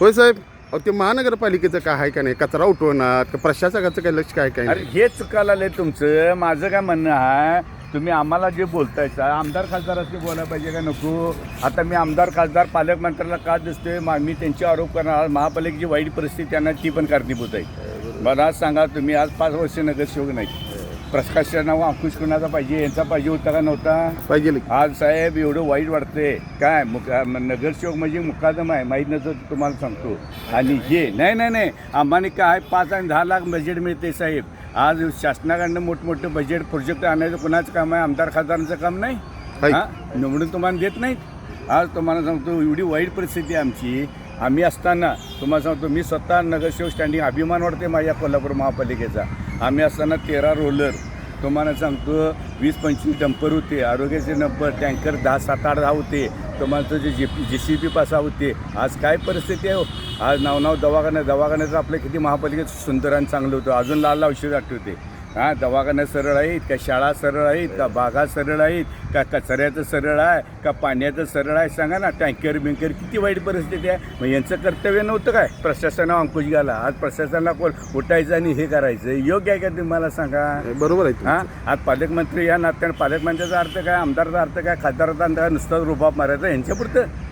होय साहेब. अहो ते महानगरपालिकेचं काय आहे का नाही? कचरा उठवणार का प्रशासकाचं काय लक्ष काय काय अरे नाही? हे चुकायला आलंय तुमचं. माझं काय म्हणणं आहे तुम्ही आम्हाला जे बोलताय सा- आमदार खासदार बोलायला पाहिजे का नको? आता मी आमदार खासदार पालकमंत्र्याला का दिसतोय? मा- मी त्यांचे आरोप करणार महापालिकेची वाईट परिस्थिती त्यांना ती पण कारणीभूत आहे. मला सांगा तुम्ही आज पाच वर्ष नगरसेवक नाही प्रकाशनावर अंकुश कुणाचा पाहिजे यांचा पाहिजे होता का नव्हता. पाहिजे? आज साहेब एवढं वाईट वाटतंय. काय मुक नगरसेवक म्हणजे मुकादम आहे माहीत नसतं तुम्हाला सांगतो. आणि हे नाही नाही नाही आम्हाला काय पाच आणि दहा लाख बजेट मिळते साहेब. आज शासनाकडनं मोठमोठं बजेट प्रोजेक्ट आणायचं कुणाचं काम आहे आमदार खासदारांचं काम नाही. हा? निवडून तुम्हाला देत नाहीत? आज तुम्हाला सांगतो एवढी वाईट परिस्थिती आहे आमची. आम्ही असताना तुम्हाला सांगतो मी स्वतः नगरसेवक स्टँडिंग अभिमान वाटते माझ्या कोल्हापूर महापालिकेचा. आम्ही असताना तेरा रोलर. तुम्हाला सांगतो वीस पंचवीस डंपर होते. आरोग्याचे नंबर टँकर दहा सात आठ दहा होते. तुम्हाला जे जे जे सी पी पासा होते. आज काय परिस्थिती आहे हो? आज नाव नाव दवाखाना दवाखान्याचं आपलं किती महापालिकेत सुंदर आणि चांगलं होतं. अजून लाल औषध आठवते. हां दवाखाना सरळ आहेत का शाळा सरळ आहेत का बागा सरळ आहेत का कचऱ्याचं सरळ आहे का पाण्याचं सरळ आहे? सांगा ना टँकर बिंकर किती वाईट परिस्थिती आहे. मग यांचं कर्तव्य नव्हतं काय? प्रशासनावर अंकुश घाला आज प्रशासनाला कोण उठायचं आणि हे करायचं? योग्य आहे का तुम्ही मला सांगा? बरोबर आहे. हां आज पालकमंत्री या नात्याने पालकमंत्र्याचा अर्थ काय आमदाराचा अर्थ काय खासदाराचा अर्थ काय नुसताच रुबाब मारायचा यांच्यापुरतं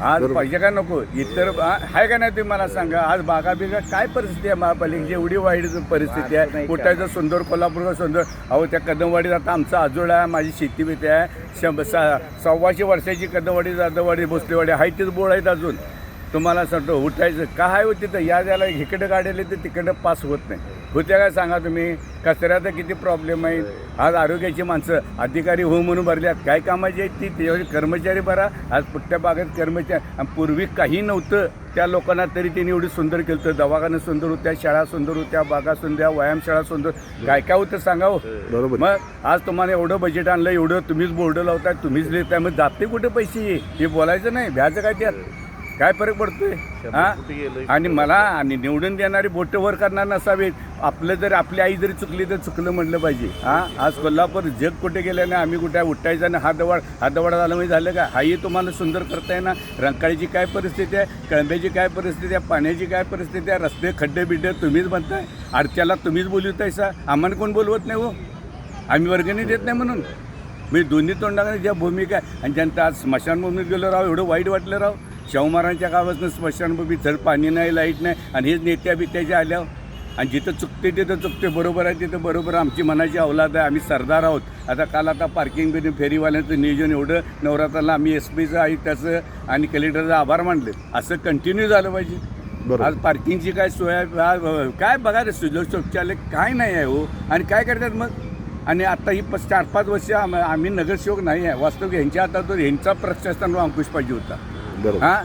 आज. पाहिजे का नको? इतर आहे का नाही तुम्ही मला सांगा. आज बागा बिगा काय परिस्थिती आहे महापालिकेची? एवढी वाईट परिस्थिती आहे. कुठायचं सुंदर कोल्हापूरचं सुंदर. अहो त्या कदमवाडीत आता आमचा आजोळा आहे माझी शेती बिती आहे. शंभ सव्वाशे वर्षाची कदमवाडी जाधववाडी भोसलेवाडी आहे तेच बोळ आहेत अजून. तुम्हाला सांगतो उठायचं काय होत तिथं? या ज्याला इकडं गाडीले तर तिकडं पास होत नाही. होत्या काय सांगा तुम्ही? कचऱ्याचा किती प्रॉब्लेम आहे? आज आरोग्याची माणसं अधिकारी हो म्हणून भरल्यात काय कामाची आहेत ती? त्याच्यावर कर्मचारी भरा. आज पुट्ट्या बागेत कर्मचारी पूर्वी काही नव्हतं. त्या लोकांना तरी त्यांनी एवढी सुंदर केलं होतं. दवाखाना सुंदर होत्या शाळा सुंदर होत्या बागा सुंदर व्यायामशाळा सुंदर. काय काय होतं सांगा हो. बरोबर. मग आज तुम्हाला एवढं बजेट आणलं एवढं तुम्हीच बोर्ड लावताय तुम्हीच लिहिताय मग जाते कुठे पैसे? हे बोलायचं नाही. भ्याचं काय त्यात? काय फरक पडतोय? हा? आणि मला आणि निवडून देणारी बोट वर करणार नसावेत. आपलं जर आपली आई जरी चुकली तर चुकलं म्हटलं पाहिजे. हा? आज कोल्हापूर जग कुठे गेलं नाही आम्ही कुठे उठायचं आणि हा दवाड हा दवाड झाला म्हणजे झालं का? हाही तुम्हाला सुंदर करताय ना? रंकाळीची काय परिस्थिती आहे? कळंब्याची काय परिस्थिती आहे? पाण्याची काय परिस्थिती आहे? रस्ते खड्डे बिड्डे तुम्हीच म्हणताय. आरत्याला तुम्हीच बोलवताय सा आम्हाला कोण बोलवत नाही हो? आम्ही वर्गणी देत नाही म्हणून. मी दोन्ही तोंडाकडे ज्या भूमिका आहे. आणि ज्यांचं आज स्मशानभूमीत गेलो राव एवढं वाईट वाटलं राव. शाहू महाराजांच्या गावातनं स्मशानभूमी झड पाणी नाही लाइट नाही आणि हेच नेत्या बित्याच्या आल्यावर. आणि जिथं चुकते तिथं चुकते. बरोबर आहे तिथं बरोबर आमची मनाची अवलाद आहे. आम्ही सरदार आहोत. आता काल आता पार्किंग बिन फेरीवाल्यांचं नियोजन एवढं नवरात्राला आम्ही एस पीचं आहे त्याचं आणि कलेक्टरचा आभार मानले. असं कंटिन्यू झालं पाहिजे. बरोबर. आज पार्किंगची काय सोय काय बघा रे सुजोग शौचालय काय नाही आहे हो. आणि काय करतात मग? आणि आता ही चार पाच वर्ष आम- आम्ही नगरसेवक नाही आहे. वास्तव यांच्या हातात यांचा प्रशासनावर अंकुश पाहिजे होता. बरोबर. हां?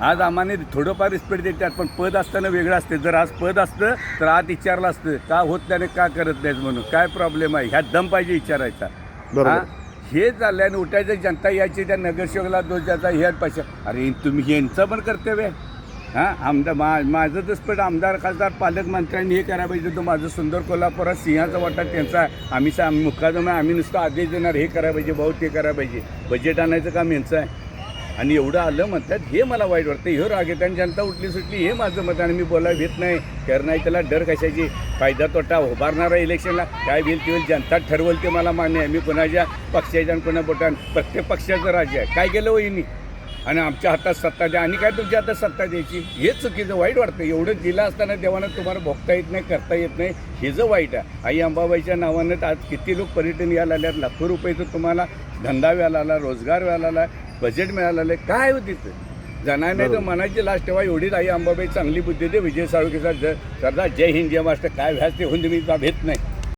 आज आम्हाला थोडंफार रिस्पेक्ट देतात पण पद असताना वेगळं असते. जर आज पद असतं तर आज विचारलं असतं का होत नाही आणि का करत नाहीत म्हणून. काय प्रॉब्लेम आहे? ह्यात दम पाहिजे विचारायचा. बरोबर. हां? हे चाललंय आणि उठायचं जनता यायची त्या नगरसेवकाला दोष द्यायचा हे पैसा. अरे तुम्ही यांचं पण कर्तव्य आहे. हां? आमदार मा माझं दसपट आमदार खासदार पालकमंत्र्यांनी हे करायला पाहिजे होतं. माझं सुंदर कोल्हापुरात सिंहाचा वाटा त्यांचा आहे. आम्ही सा आम्ही आहे. आम्ही नुसतं आदेश देणार हे करायला पाहिजे भाऊ ते करायला पाहिजे. बजेट आणायचं काम यांचं आहे. आणि एवढं आलं म्हणतात हे मला वाईट वाटतं हे राग येतं आणि जनता उठली सुटली हे माझं मत आणि मी बोलायला घेत नाही. तर नाही त्याला डर कशाची? फायदा तोटा उभारणारा इलेक्शनला. काय होईल ते होईल जनता ठरवल ते मला मान्य आहे. मी कोणाच्या पक्षाच्या आणि कोणा बोटान प्रत्येक पक्षाचं राज्य आहे. काय केलं वहिनी? आणि आमच्या हातात सत्ता द्या. आणि काय तुमच्या हातात सत्ता द्यायची? हे चुकीचं वाईट वाटतं. एवढं दिलं असताना देवानं तुम्हाला भोगता येत नाही करता येत नाही. हे जर वाईट आहे. आई अंबाबाईच्या नावानं आज किती लोक पर्यटन यायला आल्यात? लाखो रुपयेचं तुम्हाला धंदा व्यायला आला रोजगार व्यायला आला. बजेट मिळालं आहे. काय हो तिथं? जाणार नाही तर मनाची लास्ट ठेवा एवढीच आई अंबाबाई चांगली बुद्धी दे विजय साळुकेचा सरदार जय हिंद जय महाराष्ट्र. काय व्यास ते होऊन मी भेट नाही?